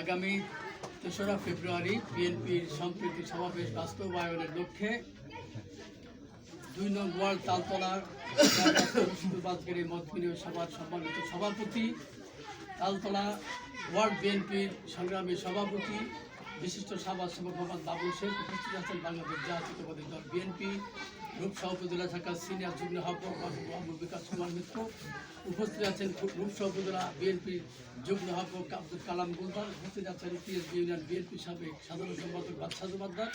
আগামী তেসরা ফেব্রুয়ারি বিএনপির সম্প্রীতি সমাবেশ বাস্তবায়নের লক্ষ্যে দুই নং ওয়ার্ল্ড তালতলার বাজগের মতবিনিয় সভার সম্মানিত সভাপতি, তালতলা ওয়ার্ল্ড বিএনপির সংগ্রামী সভাপতি বিশিষ্ট সমাজ সেবক মোহাম্মদ বাবুল শেখ, উপস্থিত আছেন বাংলাদেশ জাতীয়তাবাদী দল বিএনপি রূপসা উপজেলা শাখার সিনিয়র যুগ্ম আহ্বায়ক মোহাম্মদ বিকাশ কুমার মিত্র। উপস্থিত আছেন রূপসা উপজেলা বিএনপির যুগ্ম আহ্বায়ক আব্দুল কালাম গুলদার উপস্থিত আছেন পিএসবি ইউনিয়ন বিএনপি সাবেক সাধারণ সম্পাদক বাদশাহ জুমাদ্দার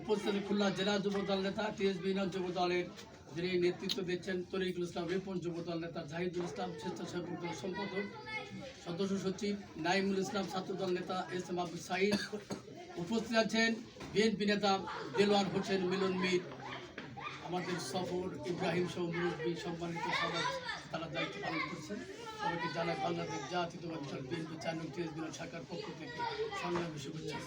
উপস্থিত খুলনা জেলা যুবদল নেতা টিএসবি ইউনিয়ন যুবদলের, যিনি নেতৃত্ব দিচ্ছেন তরিকুল ইসলাম রিপন যুবদল নেতা জাহিদুল ইসলাম স্বেচ্ছাসেবক দল সম্পাদক। সদস্য সচিব, নাইমুল ইসলাম ছাত্রদল নেতা এস এম আব্দুল সাইদ উপস্থিত আছেন। বিএনপি নেতা দেলোয়ার হোসেন মিলন মির। আমাদের সফর ইব্রাহিম সহ সম্মানিত সবাই তারা দায়িত্ব পালন করছেন। সবাইকে জানায় বাংলাদেশ জাতীয়তাবাদী দল বিএনপি চার নং টিএসবি শাখার পক্ষ থেকে সংগ্রামী শুভেচ্ছা।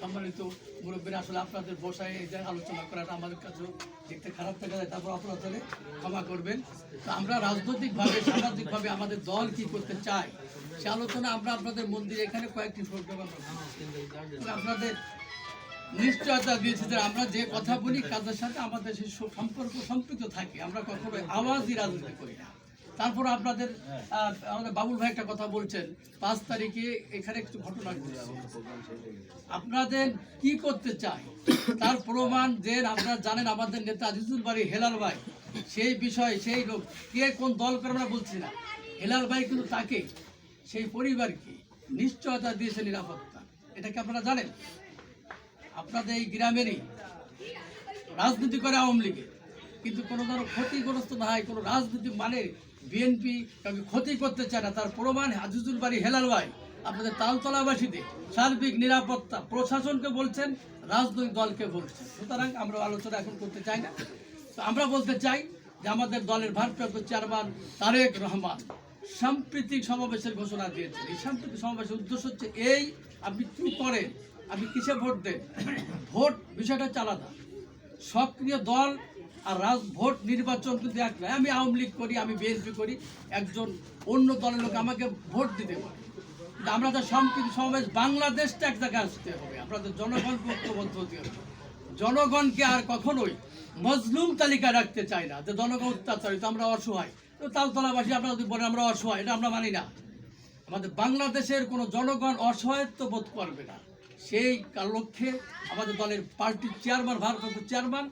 সম্মানিত মুরব্বীরা, আসলে আপনাদের বসায় এই যে আলোচনা করাটা আমাদের কাছেও দেখতে খারাপ দেখা যায়। তারপর তাহলে ক্ষমা করবেন। তো আমরা রাজনৈতিকভাবে, সামাজিকভাবে আমাদের দল কি করতে চাই সে আলোচনা আমরা আপনাদের মন্দিরে এখানে কয়েকটি প্রোগ্রাম আপনাদের নিশ্চয়তা দিয়েছে যে আমরা যে কথা বলি, কাজের সাথে আমাদের সেই সম্পর্ক সম্পৃক্ত থাকে। আমরা কখনো আওয়াজই রাজনীতি করি না। তারপর আপনাদের আমাদের বাবুল ভাই একটা কথা বলছেন, পাঁচ তারিখে এখানে একটু ঘটনা ঘটেছে। আপনাদের কি করতে চাই? তার প্রমাণ যে আপনারা জানেন আমাদের নেতা আজিজুল বাড়ি হেলাল ভাই, সেই বিষয় সেই লোক, কে কোন দল করে আমরা বলছি না। হেলাল ভাই কিন্তু তাকে, সেই পরিবারকে নিশ্চয়তা দিয়েছে নিরাপত্তা। এটা কি আপনারা জানেন? আপনাদের এই গ্রামেরই রাজনীতি করে আওয়ামী লীগে কিন্তু কোনো ধরো ক্ষতিগ্রস্ত না হয়, কোনো রাজনীতি মানে বিএনপি কাউকে ক্ষতি করতে চায় না, তার প্রমাণ আজিজুল বাড়ি হেলাল ভাই, আপনাদের তালতলাবাসীতে সার্বিক নিরাপত্তা প্রশাসনকে বলছেন, রাজনৈতিক দলকে বলছেন। সুতরাং আমরা আলোচনা এখন করতে চাই না। তো আমরা বলতে চাই যে আমাদের দলের ভারপ্রাপ্ত চেয়ারম্যান তারেক রহমান সাম্প্রতিক সমাবেশের ঘোষণা দিয়েছেন। এই সাম্প্রতিক সমাবেশের উদ্দেশ্য হচ্ছে এই, আপনি কি করেন, আপনি কিসে ভোট দেন? ভোট বিষয়টা হচ্ছে সক্রিয় দল আর রাজ ভোট নির্বাচন কিন্তু এক নয় আমি আওয়ামী লীগ করি, আমি বিএনপি করি, একজন অন্য দলের লোক আমাকে ভোট দিতে পারে। আমরা তো সম্প্রীতি সমাবেশ বাংলাদেশটা এক জায়গায় আসতে হবে। আপনাদের জনগণকে ঐক্যবদ্ধ হতে হবে। জনগণকে আর কখনোই মজলুম তালিকা রাখতে চাই না। যে জনগণ অত্যাচারিত আমরা অসহায়। তো তালতলাবাসী আপনারা যদি বলেন আমরা অসহায়, এটা আমরা মানি না। আমাদের বাংলাদেশের কোনো জনগণ অসহায়ত্ব বোধ করবে না। সেই লক্ষ্যে আমাদের দলের পার্টির চেয়ারম্যান, ভারপ্রাপ্ত চেয়ারম্যান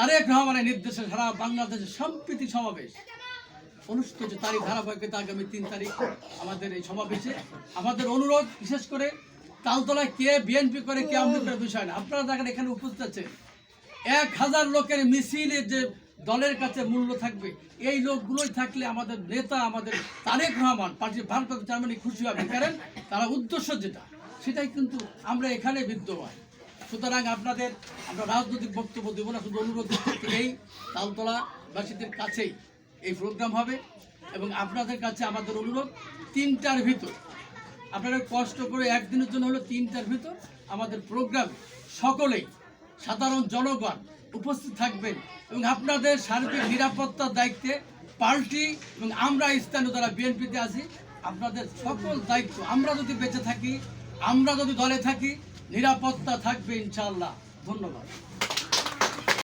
তারেক রহমানের নির্দেশে সারা বাংলাদেশের সম্প্রীতি সমাবেশ। অনুষ্ঠিত হচ্ছে তারই ধারাবাহিকতা আগামী তিন তারিখ আমাদের এই সমাবেশে। আমাদের অনুরোধ, বিশেষ করে তালতলায় কে বিএনপি করে, কে আওয়ামী করে বিষয় না আপনারা দেখেন এখানে উপস্থিত আছে এক হাজার লোকের মিছিলে যে দলের কাছে মূল্য থাকবে, এই লোকগুলোই থাকলে আমাদের নেতা, আমাদের তারেক রহমান, পার্টির ভারপ্রাপ্ত চেয়ারম্যানই খুশি হবে। কারণ তারা উদ্দেশ্য যেটা, সেটাই কিন্তু আমরা এখানে বিদ্যমান। সুতরাং আপনাদের আমরা রাজনৈতিক বক্তব্য দেবো না, শুধু অনুরোধ করতে এই তালতলাবাসীদের কাছেই এই প্রোগ্রাম হবে এবং আপনাদের কাছে আমাদের অনুরোধ, তিনটার ভিতর। আপনারা কষ্ট করে একদিনের জন্য হলো তিনটার ভিতর আমাদের প্রোগ্রাম সকলেই, সাধারণ জনগণ উপস্থিত থাকবেন এবং আপনাদের সার্বিক নিরাপত্তার দায়িত্বে পার্টি এবং আমরা স্থানীয় যারা বিএনপিতে আছি, আপনাদের সকল দায়িত্ব, আমরা যদি বেঁচে থাকি, আমরা যদি দলে থাকি নিরাপত্তা থাকবে ইনশাল্লাহ ধন্যবাদ।